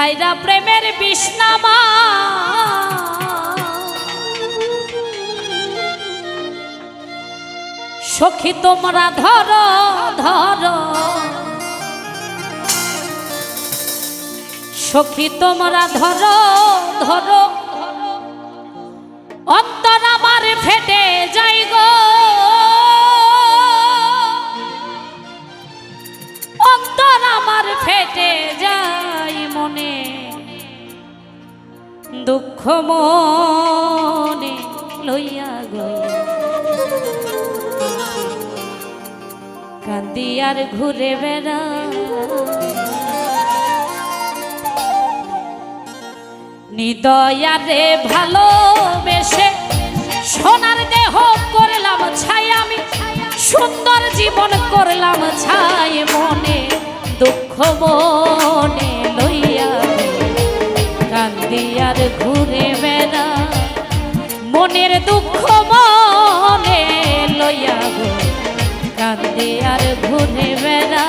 ঝাইরা প্রেমের বিষ্ণামা। সখী তোমরা ধর ধর। সখী তোমরা ধর ধর। মনে, দুঃখ মনে লইয়া গো কান্দি আর ঘুরে বেড়া। নিদয়ারে ভালোবেসে সোনার দেহ করলাম ছাই আমি, সুন্দর জীবন করলাম ছাই মনে, দুঃখ মনে আর ঘুরে বেড়া। মনের দুঃখ মনে লইয়া গো কান্দে আর ঘুরে বেড়া।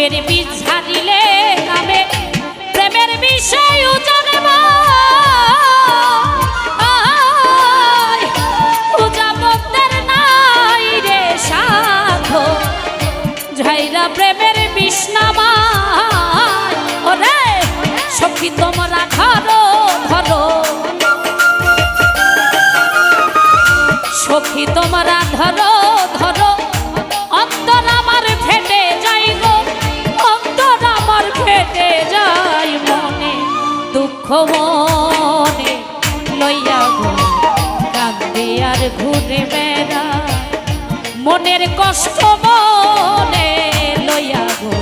সাপের বীজ ঝাড়িলে নামে প্রেমের বিষয় সাধু। ঝাইরা প্রেমের বিষ্ণামা ওরে, সখী তোমরা ধরো ধরো। সখী তোমরা ধরো ধরো। অন্তর মনে লইয়া কান্দে আর ঘুরে বেড়া মনের কষ্ট মনে লইয়া গো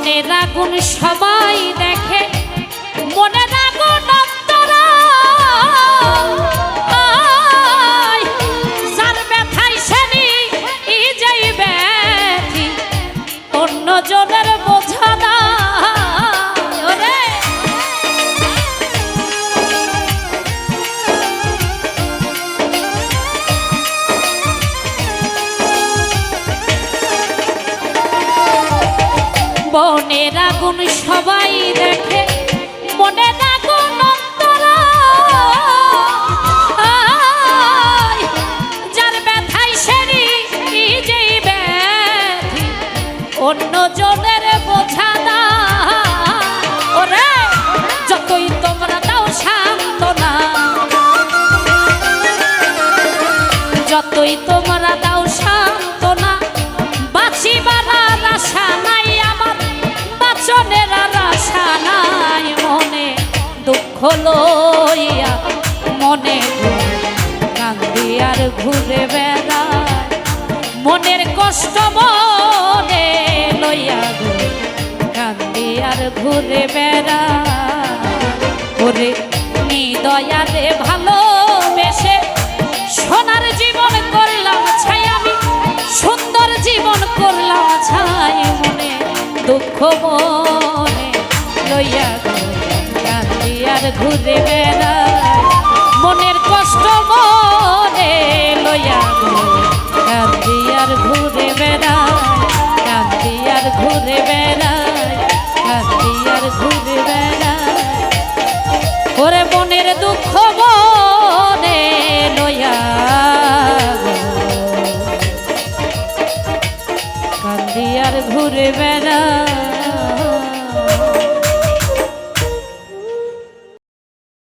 বনের আগুন সবাই দেখে মনের আগুন অন্তরা। বনের আগুন সবাই দেখে। ঘুরে বেড়ায়। মনের কষ্ট মনে লইয়া গো, কান্দি আর ঘুরে বেড়ায়। ওরে নিদয়ারে ভালোবেসে সোনার জীবন করলাম ছাই আমি, সুন্দর জীবন করলাম ছাই মনে, দুঃখ মনে লইয়া গো, কান্দি আর ঘুরে বেড়ায়। লইয়া গো কান্দি আর ঘুরে বেড়ায়, কান্দি আর ঘুরে বেড়ায়। কান্দি আর ঘুরে বেড়ায় ওরে মনের দুঃখ মনে